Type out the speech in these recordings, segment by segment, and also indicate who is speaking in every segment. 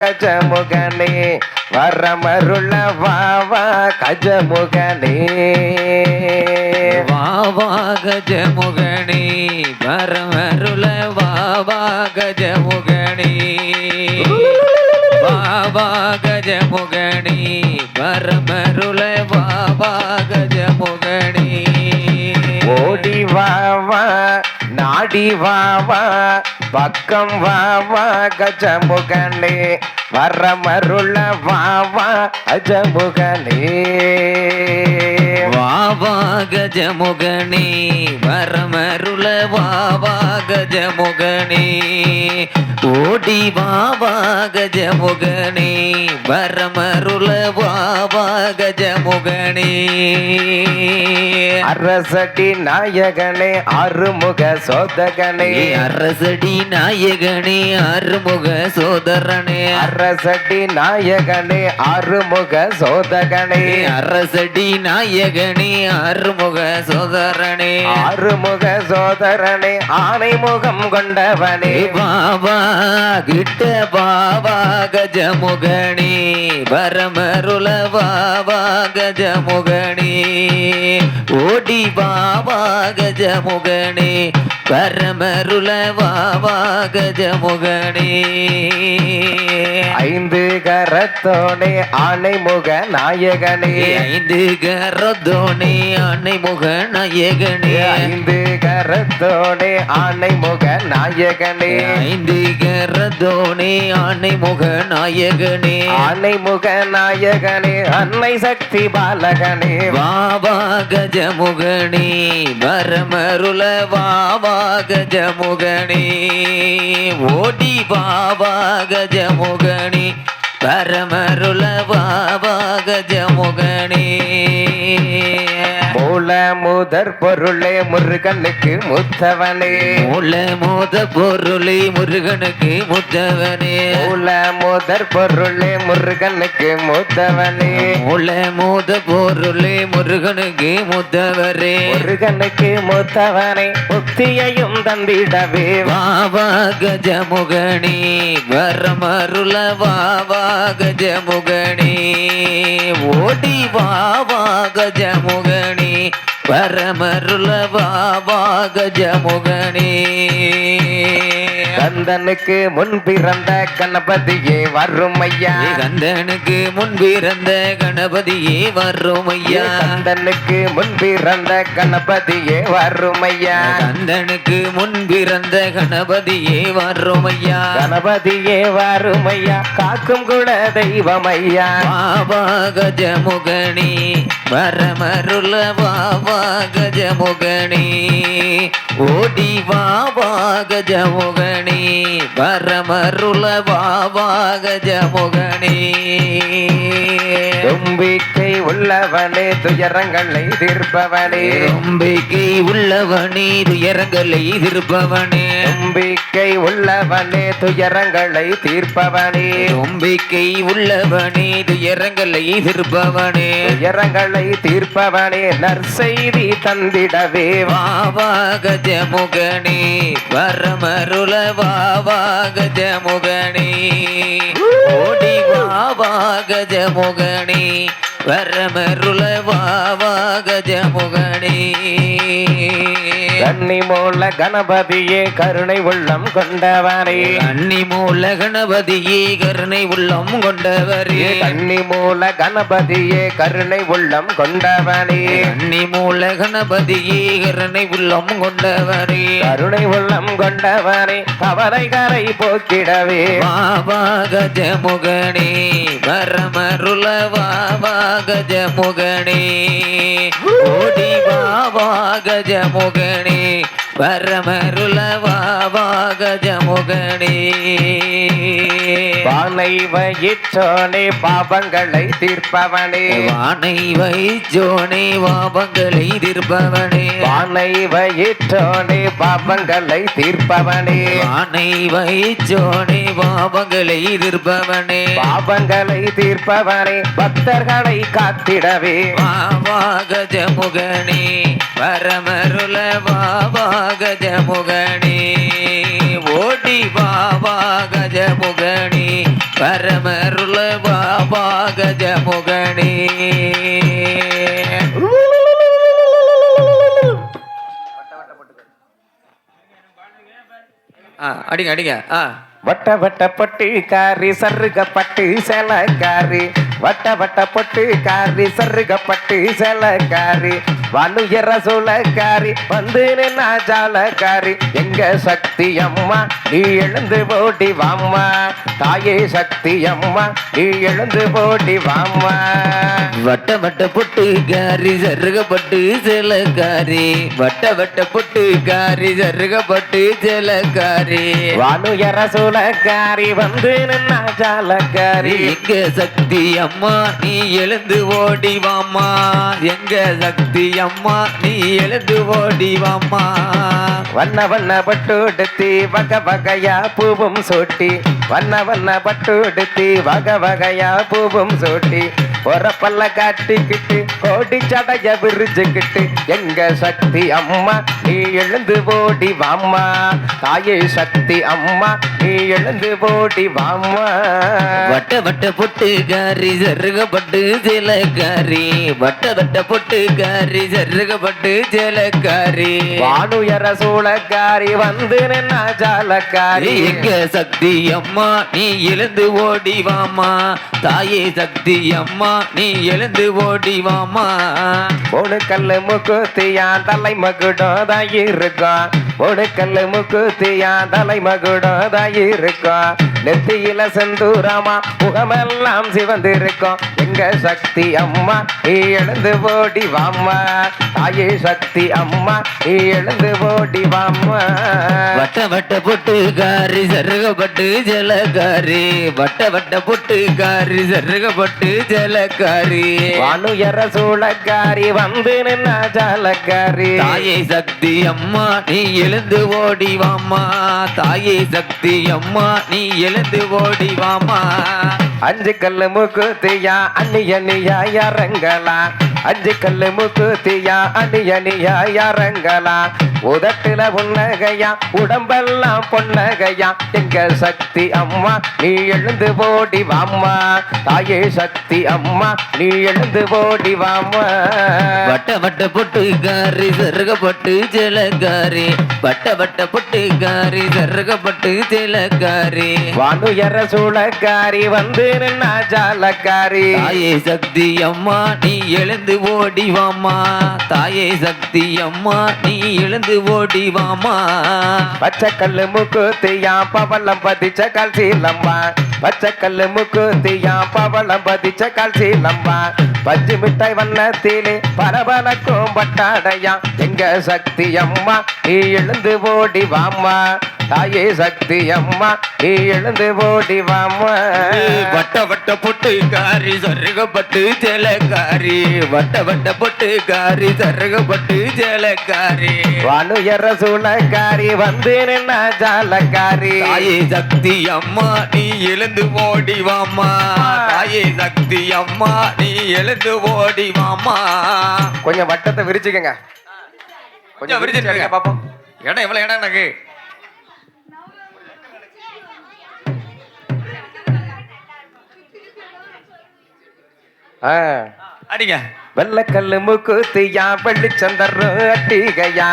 Speaker 1: கஜமுகனே வரமருள வாவா கஜமுகனே.
Speaker 2: வாவா கஜமுகணி வரமருள வாவா கஜமுகணி வாவா கஜமுகணி வரமருள வாவா கஜ
Speaker 1: நாடி வாவா நாடி வாவா பக்கம் வாவா கஜமுகனே வர மருள வாவா அஜமுகனே
Speaker 2: வாவா கஜமுகனே வர மருள வாவா கஜமுகனே. ஓடி வாவா கஜமுகனே வர மருள வாவா கஜமுகனே.
Speaker 1: அரசடி நாயகனே அருமுக சோதகனே.
Speaker 2: அரசடி நாயகனே அருமுக சோதரனே.
Speaker 1: அரசடி நாயகனே அருமுக சோதகனே.
Speaker 2: அரசடி நாயகனே அருமுக சோதரனே.
Speaker 1: ஆறுமுக சோதரனே ஆனை முகம் கொண்டவனே
Speaker 2: பாபா கிட்ட பாபா கஜமுகணி வரமருள பாபா கஜமுகணி ஓடி வரமருள பாபா கஜமுகணி
Speaker 1: ஐந்து கரத்தோனே ஆனை முக நாயகனே
Speaker 2: ஐந்து கரதோனே அன்னை முக நாயகனே
Speaker 1: ஐந்து கரத்தோனே ஆனை முக நாயகனே
Speaker 2: ஐந்து கரதோனே அன்னை முக நாயகனே.
Speaker 1: ஆனை முக நாயகனே அன்னை சக்தி பாலகனே.
Speaker 2: வாவா கஜமுகணி வரமருள வாவா ஓடி வாவாக கஜமுகணி வரமருள வாவா கஜமுகணி
Speaker 1: மூல முதற் பொருளே முருகனுக்கு முத்தவனே.
Speaker 2: மூல மோத பொருளை முருகனுக்கு முத்தவனே.
Speaker 1: மூல முதற் பொருளே முருகனுக்கு முத்தவனே.
Speaker 2: மூல மோத பொருளை முருகனுக்கு முத்தவரே.
Speaker 1: முருகனுக்கு முத்தவனை. முக்தியையும் தந்திடவே.
Speaker 2: வாவா கஜமுகணி வரமருள வாவா கஜமுகணி ஓடி வாவா கஜமுகணி வரமருள கஜமுகணி
Speaker 1: கந்தனுக்கு முன் பிறந்த கணபதியே வரும் ஐயா
Speaker 2: கந்தனுக்கு முன்பிறந்த கணபதியே வரும் ஐயா
Speaker 1: கந்தனுக்கு முன் பிறந்த கணபதியே வரும் ஐயா
Speaker 2: கந்தனுக்கு முன்பிறந்த கணபதியே வரும் ஐயா
Speaker 1: கணபதியே வரும் ஐயா காக்கும் கூட தெய்வம் ஐயா
Speaker 2: வாவா கஜமுகணி வரமருள வாவா கஜமுகணி ஓடி வாவா கஜமுகணி வரமருள வாவா கஜமுகணி
Speaker 1: தும்பிக்கை உள்ளவனே துயரங்களை தீர்ப்பவனே
Speaker 2: நம்பிக்கை உள்ளவனே துயரங்களை திருப்பவனே
Speaker 1: தும்பிக்கை உள்ளவனே துயரங்களை தீர்ப்பவனே.
Speaker 2: நம்பிக்கை உள்ளவனே துயரங்களை திருப்பவனே.
Speaker 1: துயரங்களை தீர்ப்பவனே நற்செய்தி தந்திடவே.
Speaker 2: வாவா கஜமுகணி வரமருள வாவா கஜமுகணி ஓடி வாவா கஜமுகணி வரமருள வாவா கஜமுகணி
Speaker 1: கன்னி மூல கணபதியே கருணை உள்ளம் கொண்டவனே
Speaker 2: கண்ணி மூல கணபதியே கருணை உள்ளம் கொண்டவரே.
Speaker 1: கன்னி மூல கணபதியே கருணை உள்ளம் கொண்டவனே.
Speaker 2: கண்ணி மூல கணபதியே கருணை உள்ளம் கொண்டவரே.
Speaker 1: கருணை உள்ளம் கொண்டவனே கவலை கரை போக்கிடவே.
Speaker 2: வாவா கஜமுகணி வரமருள வாவா கஜமுகணி ஓடி வாவா கஜமுகணி வரமருள வாவா கஜமுகணி
Speaker 1: பானை வயிற்றோனே பாபங்களை தீர்ப்பவனே.
Speaker 2: வானை வைஜோனே வாபங்களை திருப்பவனே.
Speaker 1: பானை வயிற்றோனே பாபங்களை தீர்ப்பவனே.
Speaker 2: வானை வைஜோனே வாபங்களை திருப்பவனே.
Speaker 1: பாபங்களை தீர்ப்பவனே பக்தர்களை காத்திடவே.
Speaker 2: வாவா கஜமுகணி பரமருள வாவா கஜமுகணி ஓடி பாபா கஜமுகணி பரமருள பாபா கஜமுகணி அடிங்க அடிங்க ஆ.
Speaker 1: வட்ட வட்ட பொட்டு காரி சருக பட்டு சேலக்காரி. வட்ட வட்ட பொட்டு காரி சருக பட்டு சேலக்காரி. வலுயர சூளக்காரி வந்து நின்னா ஜாலக்காரி. எங்க சக்தி அம்மா நீ எழுந்து போட்டி வாம்மா. தாயே சக்தி அம்மா நீ எழுந்து போட்டி வாம்மா.
Speaker 2: வட்ட வட்ட பொட்டு காரி சருகப்பட்டு சேலக்காரி. வட்ட வட்ட பொட்டு காரி சருகப்பட்டு சேலக்காரி.
Speaker 1: வானுயர சூளக்காரி வந்து நின்னா ஜாலக்காரி.
Speaker 2: எங்க சக்தி அம்மா நீ எழுந்து ஓடி வாம்மா. எங்க சக்தி அம்மா நீ எழுந்து ஓடி வாம்மா.
Speaker 1: வண்ண வண்ண பட்டுடுத்தி வக வகையா பூவும் சூட்டி. வண்ண வண்ண பட்டுடுத்தி வக வகையா பூவும் சூட்டி. பொறப்பல்ல காட்டிக்கிட்டு கோடி சடைய விரிச்சுக்கிட்டு எங்க சக்தி அம்மா நீ எழுந்து ஓடி வாம்மா. தாயே சக்தி அம்மா எழுந்து ஓடி வாம்மா.
Speaker 2: வட்ட வட்ட பொட்டு காரி சருகப்பட்டு சேலக்காரி. வட்ட வட்ட பொட்டு காரி சருகப்பட்டு சேலக்காரி.
Speaker 1: வானுயர சூளக்காரி வந்து நின்னா ஜாலக்காரி.
Speaker 2: எங்க சக்தி அம்மா? நீ எழுந்து ஓடி வாமா தாயே சக்தி அம்மா நீ எழுந்து ஓடி வாமா
Speaker 1: மூணு கல்லு முக்குத்தியா தலை மகுடம் தான் இருக்கும் மூணு கல்லு முக்குத்தியா தலை மகுடம் தான் இருக்கும் நெத்தியில செந்தூரமா முகமெல்லாம் சிவந்திருக்கும். எங்க சக்தி அம்மா நீ எழுந்து ஓடி வாம்மா. தாயே சக்தி அம்மா நீ எழுந்து ஓடி வாம்மா.
Speaker 2: வட்ட வட்ட பொட்டு காரி சருகப்பட்டு ஜலகாரி வட்ட வட்ட பொட்டு காரி சருகப்பட்டு ஜலகாரி
Speaker 1: வானுயர சூளக்காரி வந்து நின்னா ஜாலக்காரி.
Speaker 2: தாயே சக்தி அம்மா நீ எழுந்து ஓடி வாமா தாயே சக்தி அம்மா நீ எழுந்து ஓடி வாமா
Speaker 1: அஞ்சு கல்லு மூக்குத்தியா அணி அணியா இறங்கலா அஞ்சு கல்லு மூக்குத்தியா அணி அணியா இறங்கலா உதட்டுல புன்னகையா உடம்பெல்லாம் பொன்னகையா. எங்க சக்தி அம்மா நீ எழுந்து போடி வாம்மா. தாயே சக்தி அம்மா நீ எழுந்து போடி வாம்மா.
Speaker 2: வட்ட வட்ட பொட்டு காரி சருகப்பட்டு ஜலகாரி வட்ட வட்ட பொட்டு காரி சருகப்பட்டு ஜலகாரி
Speaker 1: வானுயர சூளக்காரி வந்து நின்னா ஜாலக்காரி.
Speaker 2: தாயே சக்தி அம்மா நீ எழுந்து ஓடி வாமா தாயே சக்தி அம்மா நீ எழுந்து ஓடி ஓடிவாமா?
Speaker 1: பச்சை கல்லு முக்குத்தியா பவளம் பதிச்ச கல்சீலம்பா பச்சை கல்லு முக்குத்தியா பவளம் பதிச்ச கல்சீலம்பா பஞ்சு மிட்டாய் வண்ணத்திலே பரபரக்கும் பட்டாடையா எங்க சக்தி அம்மா நீ எழுந்து ஓடி வாம்மா தாயே சக்தி அம்மா நீ எழுந்து வாம்மா.
Speaker 2: வட்ட வட்ட பொட்டு காரி சருகப்பட்டு ஜலகாரி வட்ட வட்ட பொட்டு காரி சருகப்பட்டு ஜலகாரி
Speaker 1: வானுயர சூளக்காரி வந்து நின்ன ஜாலக்காரி.
Speaker 2: தாயே சக்தி அம்மா நீ எழுந்து ஓடி வாமா தாயே சக்தி அம்மா நீ எழுந்து ஓடி வாமா
Speaker 1: கொஞ்சம் வட்டத்தை விரிச்சுக்கங்க.
Speaker 2: கொஞ்சம் விரிச்சு
Speaker 1: பாப்போம்.
Speaker 2: இடம் எவ்வளவு இடம் எனக்கு? அடிங்க.
Speaker 1: வெள்ளக்கல்லு மூக்குத்தியா வெள்ளிச்சந்தரும் அட்டிகையா.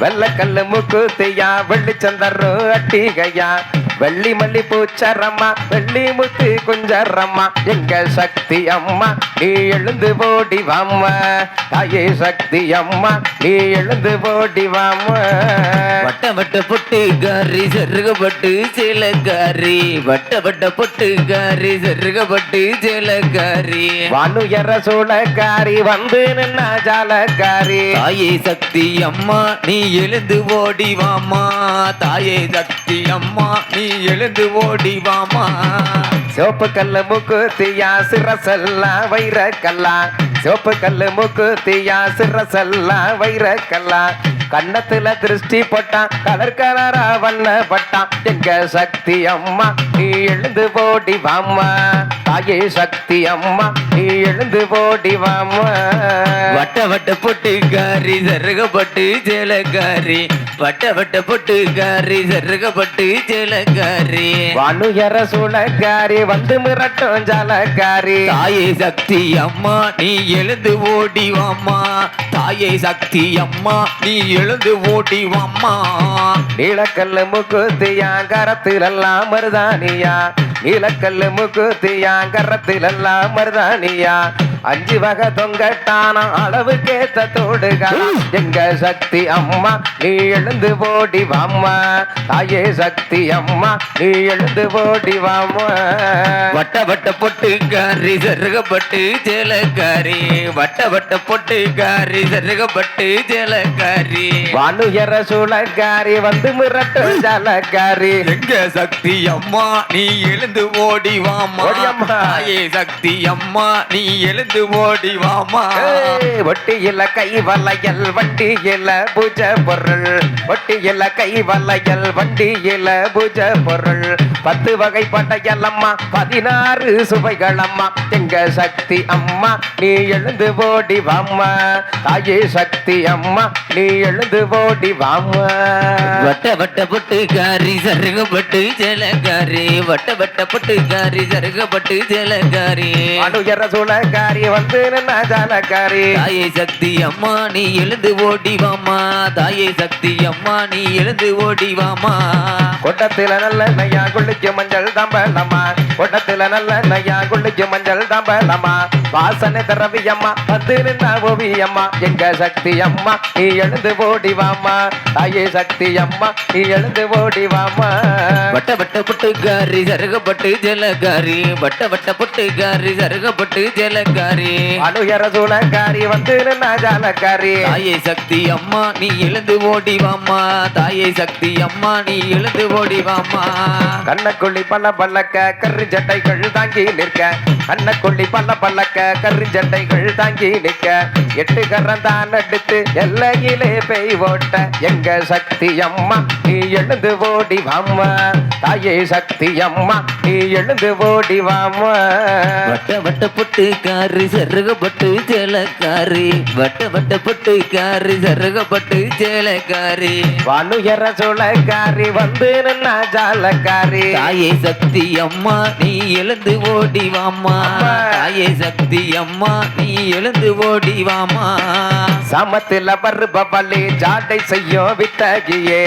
Speaker 1: வெள்ளக்கல்லு மூக்குத்தியா வெள்ளிச்சந்தரும் அட்டிகையா. வெள்ளி மல்லி பூச்சரம்மா வெள்ளி முத்து குஞ்சரம்மா எங்க சக்தி அம்மா நீ எழுந்து போடி வாம்மா. தாயே சக்தி அம்மா நீ எழுந்து போடி வாம்மா.
Speaker 2: வட்ட வட்ட பொட்டு காரி சருகப்பட்டு சேலக்காரி. வட்ட வட்ட பொட்டு காரி சருகப்பட்டு சேலக்காரி.
Speaker 1: வானுயர சூளக்காரி வந்து நின்னா ஜாலக்காரி.
Speaker 2: தாயே சக்தி அம்மா நீ எழுந்து ஓடி வாமா தாயே சக்தி அம்மா நீ எழுந்து ஓடி வாமா
Speaker 1: சிவப்பு கல்லு மூக்குத்தியா சிரசல்லா வைர கல்லா. சிவப்பு கல்லு மூக்குத்தியா சிறசல்லா வைர கல்லா. கண்ணத்துல திருஷ்டி போட்டான் கலர் கலரா வண்ண பட்டான் எங்க சக்தி அம்மா நீ எழுந்து போடி வாம்மா. தாயே சக்தி அம்மா நீ எழுந்து ஓடி வாமா
Speaker 2: வட்ட வட்ட பொட்டுக்காரி சருகப்பட்டு ஜலக்காரி வட்ட வட்ட பொட்டுக்காரி சருகப்பட்டு ஜலக்காரி
Speaker 1: வானுயர சூழக்காரி வந்து மிரட்டும் ஜலக்காரி.
Speaker 2: தாயே சக்தி அம்மா நீ எழுந்து ஓடி வாம்மா. தாயே சக்தி அம்மா நீ எழுந்து ஓடி வாம்மா.
Speaker 1: நீலக்கல்லு முக்குத்தியா கரத்திலெல்லாம் மருதானியா நீலக்கல்லு முக்குத்தியா கரத்திலெல்லாம் மருதானியா அஞ்சு வகை தொங்கட்டான அளவுக்கேத்த தோடுகா எங்க சக்தி அம்மா நீ எழுந்து ஓடி வாம்மா. தாயே சக்தி அம்மா நீ எழுந்து ஓடி வாம்மா.
Speaker 2: வட்ட வட்ட பொட்டுக்காரி சருகப்பட்டு ஜலக்காரி. வட்ட வட்ட பொட்டுக்காரி சருகப்பட்டு ஜலக்காரி.
Speaker 1: வானுயர சூழக்காரி வந்து மிரட்டும் ஜலக்காரி.
Speaker 2: எங்க சக்தி அம்மா நீ எழுந்து ஓடி வாமா சக்தி அம்மா நீ எழுந்து ஓடி வாமா
Speaker 1: ஒட்டியில கை வளையல் வண்டியில பூஜை பொருள். ஒட்டியில கை வளையல் வண்டியில பூஜை பொருள். பத்து வகை படையல் அம்மா பதினாறு சுவைகள் அம்மா. எங்க சக்தி அம்மா நீ எழுந்து ஓடி வாம்மா தாயே சக்தி அம்மா நீ எழுந்து ஓடி வாம்மா
Speaker 2: வட்ட வட்ட பொட்டுக்காரி சருகப்பட்டு ஜலக்காரி வட்ட வட்ட பொட்டுக்காரி சருகப்பட்டு ஜலக்காரி
Speaker 1: அணுயர சூழக்காரி வந்து நின்ன ஜானக்காரி.
Speaker 2: தாயே சக்தி அம்மா நீ எழுந்து ஓடிவாமா தாயே சக்தி அம்மா நீ எழுந்து ஓடிவாமா
Speaker 1: கொட்டத்தில நல்ல நையா குளிச்சு மஞ்சள் தம்பலம்மா. கொட்டத்தில நல்ல நையா குளிச்சு மஞ்சள் தம்பலம்மா. வாசனை திரவியம்மா வந்து நின்ன ஓவியம்மா. எங்க சக்தி அம்மா நீ எழுந்து ஓடி வாமா தாயே சக்தி அம்மா நீ எழுந்து ஓடி வாமா
Speaker 2: வட்ட வட்ட பொட்டுக்காரி சருகப்பட்டு ஜலக்காரி. வட்ட வட்ட பொட்டுக்காரி சருகப்பட்டு ஜலக்காரி.
Speaker 1: அணுயர சூழக்காரி வந்து நின்ன ஜாலக்காரி.
Speaker 2: தாயே சக்தி அம்மா நீ எழுந்து ஓடி வாமா தாயே சக்தி அம்மா நீ எழுந்து ஓடிவாமா?
Speaker 1: கண்ணக்குள்ளி பல்ல பல்லக்க ஜட்டைகள் தாங்கி நிற்க. கண்ணக்குள்ளி பல்ல பல்லக்க கருஞ்சட்டைகள் தாங்கி நிற்க. எட்டு கரந்தான் எடுத்து எல்லையிலே பெய் ஓட்ட. எங்க சக்தி அம்மா நீ எழுந்து ஓடி வாம்மா. தாயே சக்தி அம்மா நீ எழுந்து ஓடி வாம்மா.
Speaker 2: வட்ட வட்ட பொட்டுக்காரி சருகப்பட்டு ஜலக்காரி வட்ட வட்ட பொட்டுக்காரி சருகப்பட்டு ஜலக்காரி
Speaker 1: வானுயர சோழக்காரி வந்து நின்னா ஜாலக்காரி.
Speaker 2: தாயே சக்தி அம்மா நீ எழுந்து ஓடி வாமா தாயே சக்தி அம்மா நீ எழுந்து ஓடி வாமா
Speaker 1: சமத்துல பருப ஜாட்டை ஜாடை செய்யும் வித்தகியே.